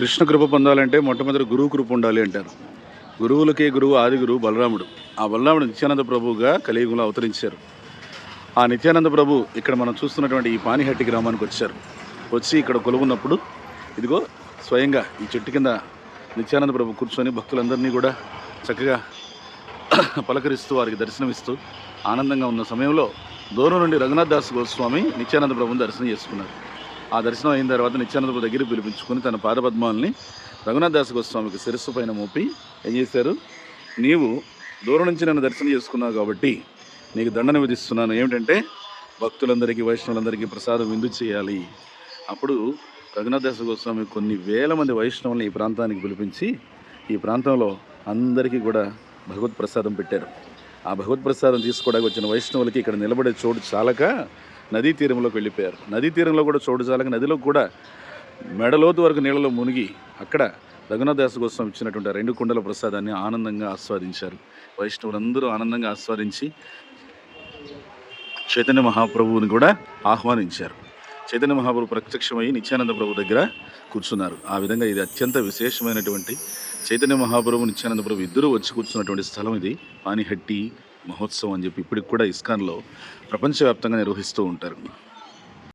కృష్ణ కృప పొందాలంటే మొట్టమొదటి గురువు కృప ఉండాలి అంటారు. గురువులకే గురువు ఆది గురువు బలరాముడు. ఆ బలరాముడు నిత్యానంద ప్రభువుగా కలియుగంలో అవతరించారు. ఆ నిత్యానంద ప్రభు ఇక్కడ మనం చూస్తున్నటువంటి ఈ పానిహట్టి గ్రామానికి వచ్చారు. వచ్చి ఇక్కడ కొలువున్నప్పుడు ఇదిగో స్వయంగా ఈ చెట్టు కింద నిత్యానంద ప్రభు కూర్చొని భక్తులందరినీ కూడా చక్కగా పలకరిస్తూ వారికి దర్శనమిస్తూ ఆనందంగా ఉన్న సమయంలో దూరం నుండి రఘునాథ్ దాస్ గోస్వామి నిత్యానంద ప్రభుని దర్శనం చేసుకున్నారు. ఆ దర్శనం అయిన తర్వాత నిత్యానంద దగ్గర పిలిపించుకుని తన పాదపద్మాలని రఘునాథ్ దాస్ గోస్వామికి శిరస్సు పైన మోపి ఏం చేశారు? నీవు దూరం నుంచి నన్ను దర్శనం చేసుకున్నావు కాబట్టి నీకు దండన విధిస్తున్నాను. ఏమిటంటే భక్తులందరికీ వైష్ణవులందరికీ ప్రసాదం విందు చేయాలి. అప్పుడు రఘునాథ్ దాస్ గోస్వామి కొన్ని వేల మంది వైష్ణవుల్ని ఈ ప్రాంతానికి పిలిపించి ఈ ప్రాంతంలో అందరికీ కూడా భగవత్ ప్రసాదం పెట్టారు. ఆ భగవత్ ప్రసాదం తీసుకోవడానికి వచ్చిన వైష్ణవులకి ఇక్కడ నిలబడే చోటు చాలక నదీ తీరంలోకి వెళ్ళిపోయారు. నదీ తీరంలో కూడా చోటుజాలక నదిలో కూడా మెడలోతు వరకు నీళ్ళలో మునిగి అక్కడ రఘునాథదాస్ కోసం ఇచ్చినటువంటి రెండు కుండల ప్రసాదాన్ని ఆనందంగా ఆస్వాదించారు. వైష్ణవులందరూ ఆనందంగా ఆస్వాదించి చైతన్య మహాప్రభువుని కూడా ఆహ్వానించారు. చైతన్య మహాప్రభు ప్రత్యక్షమై నిత్యానంద ప్రభు దగ్గర కూర్చున్నారు. ఆ విధంగా ఇది అత్యంత విశేషమైనటువంటి చైతన్య మహాప్రభు నిత్యానంద ప్రభు ఇద్దరూ వచ్చి కూర్చున్నటువంటి స్థలం ఇది. పానిహట్టి మహోత్సవం అని చెప్పి ఇప్పటికి కూడా ఇస్కాన్లో ప్రపంచవ్యాప్తంగా నిర్వహిస్తూ ఉంటారు.